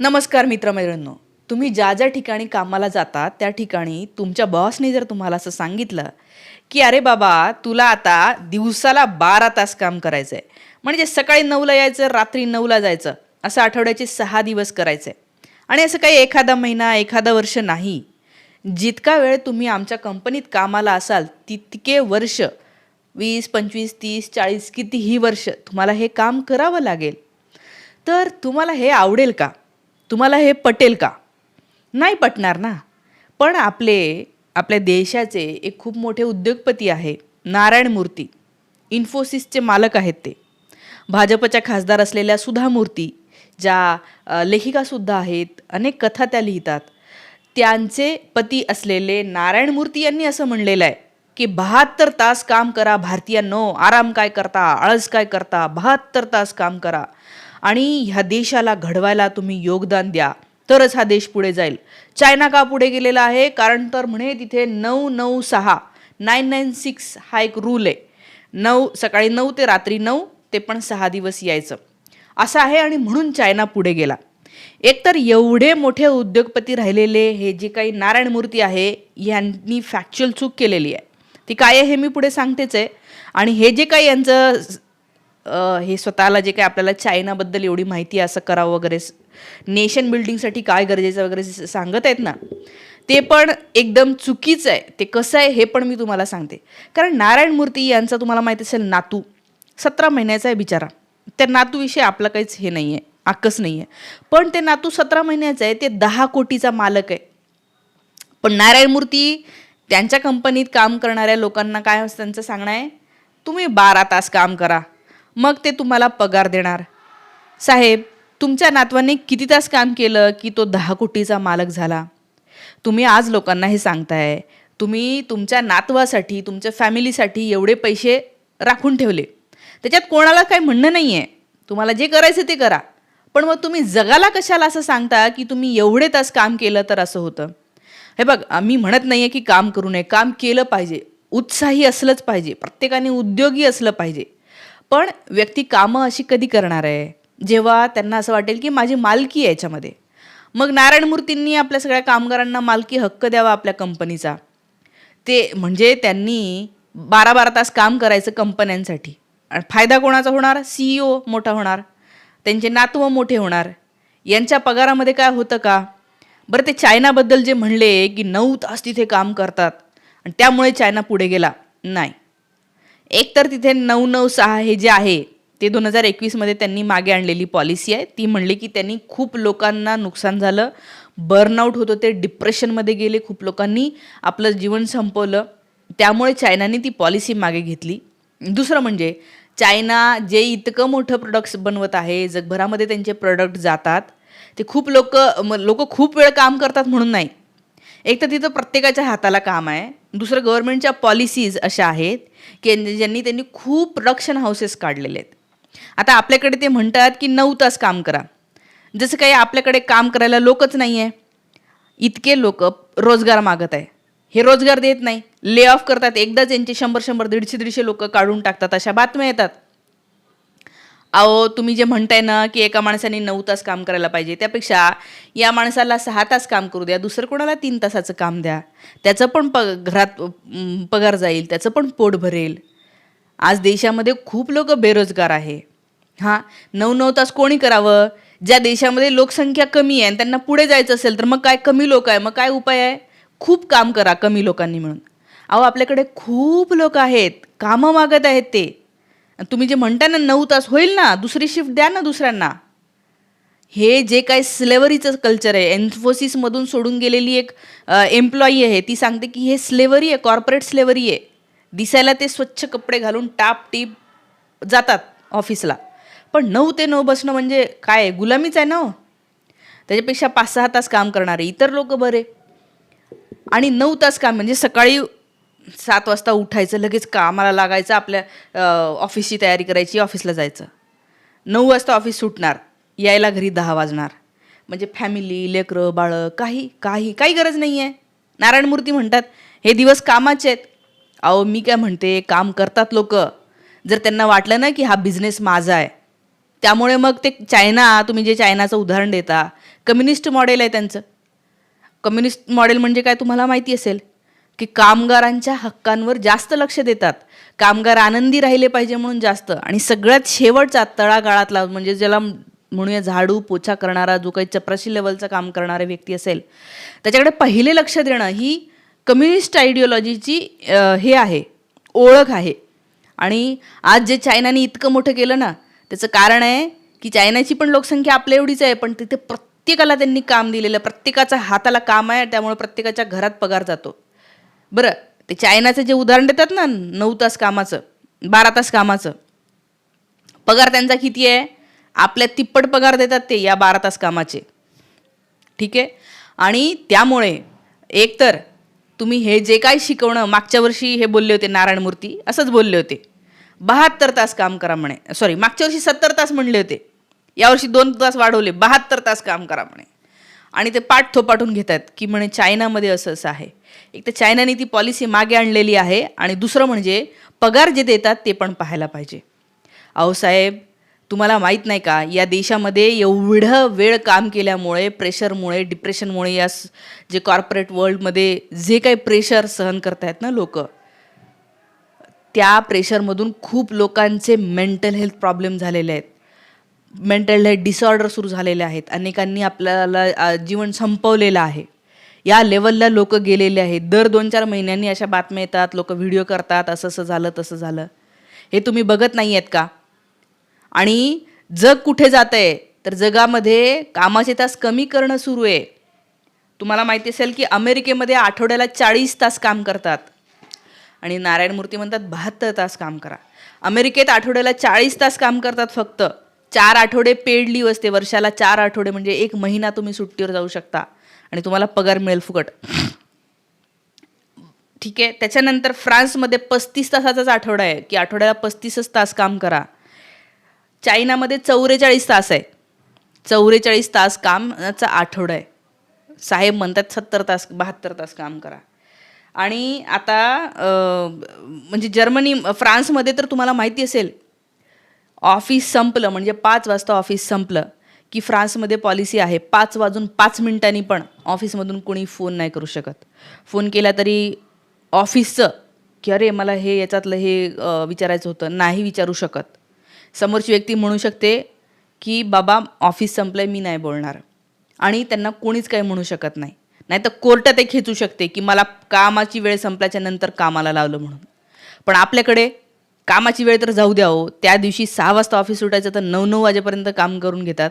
नमस्कार मित्रमैत्रिणींनो. तुम्ही ज्या ज्या ठिकाणी कामाला जाता त्या ठिकाणी तुमच्या बॉसने जर तुम्हाला असं सांगितलं की अरे बाबा तुला आता दिवसाला बारा तास काम करायचं आहे म्हणजे सकाळी नऊला यायचं रात्री नऊला जायचं. असं आठवड्याचे सहा दिवस करायचं. आहे आणि असं काही एखादा महिना एखादा वर्ष नाही. जितका वेळ तुम्ही आमच्या कंपनीत कामाला असाल तितके वर्ष वीस पंचवीस तीस चाळीस कितीही वर्ष तुम्हाला हे काम करावं लागेल. तर तुम्हाला हे आवडेल का? तुम्हाला हे पटेल का? नाही पटणार ना. पण आपले आपल्या देशाचे एक खूप मोठे उद्योगपती आहे नारायण मूर्ती. इन्फोसिसचे मालक आहेत ते. भाजपच्या खासदार असलेल्या सुधा मूर्ती ज्या लेखिकासुद्धा आहेत अनेक कथा त्या लिहितात. त्यांचे पती असलेले नारायण मूर्ती यांनी असं म्हणलेलं आहे की बहात्तर तास काम करा भारतीयांनो. आराम काय करता? आळस काय करता? बहात्तर तास काम करा. आणि ह्या देशाला घडवायला तुम्ही योगदान द्या तरच हा देश पुढे जाईल. चायना का पुढे गेलेला आहे? कारण तर म्हणे तिथे नऊ नऊ सहा नाईन नाईन सिक्स हा एक रूल आहे. नऊ सकाळी नऊ ते रात्री नऊ ते पण सहा दिवस यायचं. असं आहे आणि म्हणून चायना पुढे गेला. एकतर एवढे मोठे उद्योगपती राहिलेले हे जे काही नारायण मूर्ती आहे यांनी फॅक्च्युअल चूक केलेली आहे. ती काय आहे हे मी पुढे सांगतेच आहे. आणि हे जे काही यांचं हे स्वतःला जे काही आपल्याला चायनाबद्दल एवढी माहिती असं करावं वगैरे नेशन बिल्डिंगसाठी काय गरजेचं वगैरे सांगत आहेत ना ते पण एकदम चुकीचं आहे. ते कसं आहे हे पण मी तुम्हाला सांगते. कारण नारायण मूर्ती यांचा तुम्हाला माहीत असेल नातू सतरा महिन्याचा आहे बिचारा. त्या नातूविषयी आपलं काहीच हे नाही आहे आकस नाही आहे पण ते नातू सतरा महिन्याचं आहे ते दहा कोटीचा मालक आहे. पण नारायण मूर्ती त्यांच्या कंपनीत काम करणाऱ्या लोकांना काय त्यांचं सांगणं आहे? तुम्ही बारा तास काम करा. मग ते तुम्हाला पगार देणार. साहेब तुमच्या नातवाने किती तास काम केलं की तो दहा कोटीचा मालक झाला? तुम्ही आज लोकांना हे सांगताय तुम्ही तुमच्या नातवासाठी तुमच्या फॅमिलीसाठी एवढे पैसे राखून ठेवले. त्याच्यात कोणाला काही म्हणणं नाही आहे तुम्हाला जे करायचं ते करा. पण मग तुम्ही जगाला कशाला असं सांगता की तुम्ही एवढे तास काम केलं तर असं होतं? हे बघ मी म्हणत नाही आहे की काम करू नये. काम केलं पाहिजे. उत्साही असलंच पाहिजे. प्रत्येकाने उद्योगी असलं पाहिजे. पण व्यक्ती कामं अशी कधी करणार आहे? जेव्हा त्यांना असं वाटेल की माझी मालकी आहे याच्यामध्ये. मग नारायण मूर्तींनी आपल्या सगळ्या कामगारांना मालकी हक्क द्यावा आपल्या कंपनीचा. ते म्हणजे त्यांनी बारा बारा तास काम करायचं कंपन्यांसाठी. आणि फायदा कोणाचा होणार? सी ओ मोठा होणार. त्यांचे नातवं मोठे होणार. यांच्या पगारामध्ये काय होतं का? बरं ते चायनाबद्दल जे म्हणले की नऊ तास तिथे काम करतात. आणि त्यामुळे चायना पुढे गेला. नाही. एक तर तिथे नऊ नऊ सहा हे जे आहे ते दोन हजार एकवीसमध्ये त्यांनी मागे आणलेली पॉलिसी आहे. ती म्हणली की त्यांनी खूप लोकांना नुकसान झालं बर्नआउट होत होते डिप्रेशनमध्ये गेले खूप लोकांनी आपलं जीवन संपवलं. त्यामुळे चायनाने ती पॉलिसी मागे घेतली. दुसरं म्हणजे चायना जे इतकं मोठं प्रोडक्ट्स बनवत आहे जगभरामध्ये त्यांचे प्रोडक्ट जातात ते खूप लोक लोक खूप वेळ काम करतात म्हणून नाही. एक तर तिथं प्रत्येकाच्या हाताला काम आहे. दुसरं गव्हर्नमेंटच्या पॉलिसीज अशा आहेत की ज्यांनी त्यांनी खूप प्रोडक्शन हाऊसेस काढलेले आहेत. आता आपल्याकडे ते म्हणतात की नऊ तास काम करा. जसं काही आपल्याकडे काम करायला लोकच नाही आहे इतके लोक रोजगार मागत आहे. हे रोजगार देत नाही. ले ऑफ करतात. एकदाच यांचे शंभर शंभर दीडशे दीडशे लोक काढून टाकतात. अशा बातम्या येतात. अहो तुम्ही जे म्हणताय ना की एका माणसाने नऊ तास काम करायला पाहिजे त्यापेक्षा या माणसाला सहा तास काम करू द्या दुसरं कोणाला तीन तासाचं काम द्या. त्याचं पण प घरात पगार जाईल त्याचं पण पोट भरेल. आज देशामध्ये खूप लोक बेरोजगार आहे. हां नऊ नऊ तास कोणी करावं? ज्या देशामध्ये लोकसंख्या कमी आहे आणि त्यांना पुढे जायचं असेल तर मग काय कमी लोक आहे? मग काय उपाय आहे? खूप काम करा कमी लोकांनी मिळून. अहो आपल्याकडे खूप लोक आहेत कामं मागत आहेत ते. आणि तुम्ही जे म्हणता ना नऊ तास होईल ना दुसरी शिफ्ट द्या ना दुसऱ्यांना. हे जे काय स्लेवरीचं कल्चर आहे एन्फोसिसमधून सोडून गेलेली एक एम्प्लॉई आहे ती सांगते की हे स्लेवरी आहे कॉर्पोरेट स्लेवरी आहे. दिसायला ते स्वच्छ कपडे घालून टाप टीप जातात ऑफिसला पण नऊ ते नऊ बसणं म्हणजे काय आहे? गुलामीच आहे ना हो. त्याच्यापेक्षा पाच सहा तास काम करणारे इतर लोक बरे. आणि नऊ तास काम म्हणजे सकाळी सात वाजता उठायचं लगेच कामाला लागायचं आपल्या ऑफिसची तयारी करायची ऑफिसला जायचं. नऊ वाजता ऑफिस सुटणार यायला घरी दहा वाजणार. म्हणजे फॅमिली लेकरं बाळं काही काही काही गरज नाही आहे नारायण मूर्ती म्हणतात हे दिवस कामाचे आहेत. अहो मी काय म्हणते काम करतात लोक. जर त्यांना वाटलं ना की हा बिझनेस माझा आहे त्यामुळे मग ते चायना तुम्ही जे चायनाचं उदाहरण देता कम्युनिस्ट मॉडेल आहे त्यांचं. कम्युनिस्ट मॉडेल म्हणजे काय तुम्हाला माहिती असेल? की कामगारांच्या हक्कांवर जास्त लक्ष देतात. कामगार आनंदी राहिले पाहिजे म्हणून जास्त. आणि सगळ्यात शेवटचा तळागाळातला म्हणजे ज्याला म्हणूया झाडू पोछा करणारा जो काही चपराशी लेवलचं काम करणारा व्यक्ती असेल त्याच्याकडे पहिले लक्ष देणं ही कम्युनिस्ट आयडिओलॉजीची हे आहे ओळख आहे. आणि आज जे चायनाने इतकं मोठं केलं ना त्याचं कारण आहे की चायनाची पण लोकसंख्या आपल्या एवढीच आहे पण तिथे प्रत्येकाला त्यांनी काम दिलेलं प्रत्येकाचा हाताला काम आहे त्यामुळे प्रत्येकाच्या घरात पगार जातो. बरं ते चायनाचं जे उदाहरण देतात ना नऊ तास कामाचं बारा तास कामाचं पगार त्यांचा किती आहे? आपल्या तिप्पट पगार देतात ते या बारा तास कामाचे. ठीक आहे? आणि त्यामुळे एकतर तुम्ही हे जे काय शिकवणं मागच्या वर्षी हे बोलले होते नारायण मूर्ती असंच बोलले होते. बहात्तर तास काम करा म्हणे सॉरी मागच्या वर्षी सत्तर तास म्हणले होते. यावर्षी दोन तास वाढवले बहात्तर तास काम करा म्हणे. आणि ते पाठ थोपाटून घेत आहेत की म्हणे चायनामध्ये असं असं आहे. एक तर चायनाने ती पॉलिसी मागे आणलेली आहे आणि दुसरं म्हणजे पगार जे देतात ते पण पाहायला पाहिजे. अहो साहेब तुम्हाला माहीत नाही का या देशामध्ये एवढं वेळ काम केल्यामुळे प्रेशरमुळे डिप्रेशनमुळे या जे कॉर्पोरेट वर्ल्डमध्ये जे काही प्रेशर सहन करतायत ना लोक त्या प्रेशरमधून खूप लोकांचे मेंटल हेल्थ प्रॉब्लेम झालेले आहेत. मेंटल हेल्थ डिसऑर्डर सुरू झालेले आहेत. अनेकांनी आपल्याला जीवन संपवलेलं आहे. या लेवलला लोक गेलेले आहेत. दर दोन चार महिन्यांनी अशा बातम्या येतात लोक व्हिडिओ करतात असं असं झालं तसं झालं. हे तुम्ही बघत नाही आहेत का? आणि जग कुठे जात आहे तर जगामध्ये कामाचे तास कमी करणं सुरू आहे. तुम्हाला माहिती असेल की अमेरिकेमध्ये आठवड्याला चाळीस तास काम करतात. आणि नारायण मूर्ती म्हणतात बहात्तर तास काम करा. अमेरिकेत आठवड्याला चाळीस तास काम करतात फक्त. चार आठवडे पेड लीव असते वर्षाला चार आठवडे म्हणजे एक महिना तुम्ही सुट्टीवर जाऊ शकता. आणि तुम्हाला पगार मिळेल फुकट. ठीक आहे? त्याच्यानंतर फ्रान्समध्ये पस्तीस तासाचाच आठवडा आहे की आठवड्याला पस्तीसच तास काम करा. चायनामध्ये चौवेचाळीस तास आहे. चौवेचाळीस तास कामाचा आठवडा आहे. साहेब म्हणतात सत्तर तास बहात्तर तास काम करा. आणि आता म्हणजे जर्मनी फ्रान्समध्ये तर तुम्हाला माहिती असेल ऑफिस संपलं म्हणजे पाच वाजता ऑफिस संपलं की फ्रान्समध्ये पॉलिसी आहे पाच वाजून पाच मिनिटांनी पण ऑफिसमधून कोणी फोन नाही करू शकत. फोन केला तरी ऑफिसचं की अरे मला हे याच्यातलं हे विचारायचं होतं नाही विचारू शकत. समोरची व्यक्ती म्हणू शकते की बाबा ऑफिस संपलं मी नाही बोलणार. आणि त्यांना कोणीच काही म्हणू शकत नाही. नाही तर कोर्टात ते खेचू शकते की मला कामाची वेळ संपल्याच्या नंतर कामाला लावलं म्हणून. पण आपल्याकडे कामाची वेळ तर जाऊ द्या हो. त्या दिवशी सहा वाजता ऑफिस सुटायचं तर नऊ नऊ वाजेपर्यंत काम करून घेतात.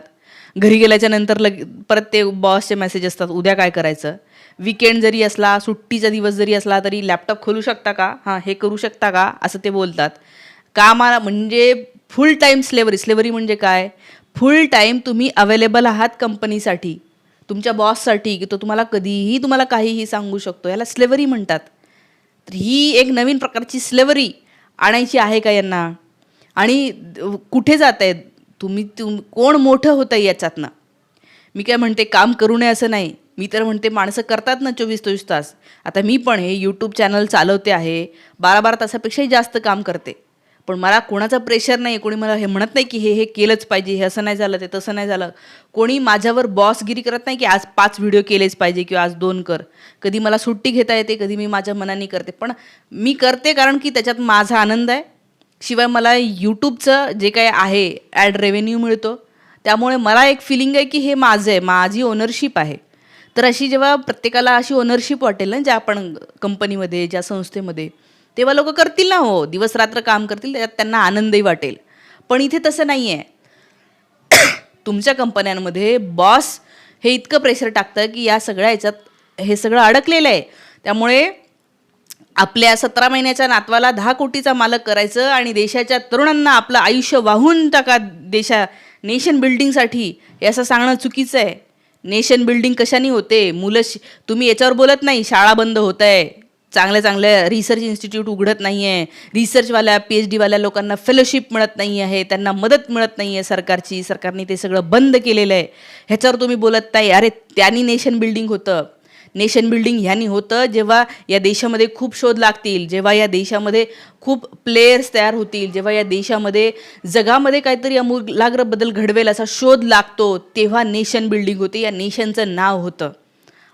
घरी गेल्याच्यानंतर लग परत ते बॉसचे मेसेज असतात उद्या काय करायचं? विकेंड जरी असला सुट्टीचा दिवस जरी असला तरी लॅपटॉप खोलू शकता का? हां हे करू शकता का? असं ते बोलतात. कामाला म्हणजे फुल टाईम स्लेवरी स्लेवरी म्हणजे काय? फुल टाईम तुम्ही अवेलेबल आहात कंपनीसाठी तुमच्या बॉससाठी की तो तुम्हाला कधीही तुम्हाला काहीही सांगू शकतो. याला स्लेवरी म्हणतात. तर ही एक नवीन प्रकारची स्लेवरी आणायची आहे का यांना? आणि कुठे जात आहेत तुम्ही तुम कोण मोठं होतं याच्यातनं? मी काय म्हणते काम करू नये असं नाही. मी तर म्हणते माणसं करतात ना चोवीस चोवीस तास. आता मी पण हे यूट्यूब चॅनल चालवते आहे. बारा बारा तासापेक्षाही जास्त काम करते. पण मला कोणाचं प्रेशर नाही कोणी मला हे म्हणत नाही की हे हे केलंच पाहिजे हे असं नाही झालं ते तसं नाही झालं. कोणी माझ्यावर बॉसगिरी करत नाही की आज पाच व्हिडिओ केलेच पाहिजे किंवा आज दोन कर. कधी मला सुट्टी घेता येते कधी मी माझ्या मनाने करते. पण मी करते कारण की त्याच्यात माझा आनंद आहे. शिवाय मला यूट्यूबचं जे काही आहे ॲड रेव्हेन्यू मिळतो. त्यामुळे मला एक फिलिंग आहे की हे माझं आहे माझी ओनरशिप आहे. तर अशी जेव्हा प्रत्येकाला अशी ओनरशिप वाटेल ना ज्या आपण कंपनीमध्ये ज्या संस्थेमध्ये तेव्हा लोक करतील ना हो. दिवस रात्र काम करतील त्याच्यात त्यांना आनंदही वाटेल. पण इथे तसं नाही आहे तुमच्या कंपन्यांमध्ये बॉस हे इतकं प्रेशर टाकतं की या सगळ्या ह्याच्यात हे सगळं अडकलेलं आहे. त्यामुळे आपल्या सतरा महिन्याच्या नातवाला दहा कोटीचा मालक करायचं आणि देशाच्या तरुणांना आपलं आयुष्य वाहून टाका देशा नेशन बिल्डिंगसाठी हे असं सांगणं चुकीचं आहे. नेशन बिल्डिंग कशाने होते? मुलं तुम्ही याच्यावर बोलत नाही शाळा बंद होत आहे. चांगल्या चांगल्या रिसर्च इन्स्टिट्यूट उघडत नाही आहे रिसर्चवाल्या पी एच डीवाल्या लोकांना फेलोशिप मिळत नाही आहे त्यांना मदत मिळत नाही आहे सरकारची. सरकारने ते सगळं बंद केलेलं आहे. ह्याच्यावर तुम्ही बोलत नाही. अरे त्यांनी नेशन बिल्डिंग होतं. नेशन बिल्डिंग ह्यानी होतं जेव्हा या देशामध्ये खूप शोध लागतील जेव्हा या देशामध्ये खूप प्लेयर्स तयार होतील जेव्हा या देशामध्ये जगामध्ये काहीतरी अमूलाग्र बदल घडवेल असा शोध लागतो तेव्हा नेशन बिल्डिंग होते. या नेशनचं नाव होतं.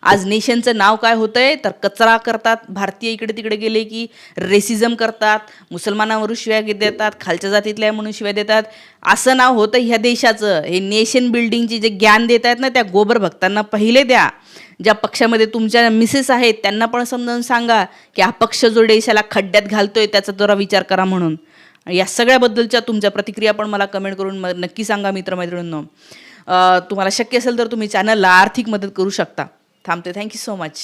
आज नेशनचं नाव काय होतंय? तर कचरा करतात भारतीय इकडे तिकडे गेले की रेसिझम करतात मुसलमानावरून शिव्या देतात खालच्या जातीतल्या म्हणून शिव्या देतात. असं नाव होतं ह्या देशाचं. हे नेशन बिल्डिंगचे जे ज्ञान देत आहेत ना त्या गोबर भक्तांना पहिले द्या. ज्या पक्षामध्ये तुमच्या मिसेस आहेत त्यांना पण समजावून सांगा की हा पक्ष जो देशाला खड्ड्यात घालतोय त्याचा जरा विचार करा म्हणून. या सगळ्याबद्दलच्या तुमच्या प्रतिक्रिया पण मला कमेंट करून नक्की सांगा मित्रमैत्रिणींनो. तुम्हाला शक्य असेल तर तुम्ही चॅनलला आर्थिक मदत करू शकता. থামতে থ্যাংক ইউ সো মাচ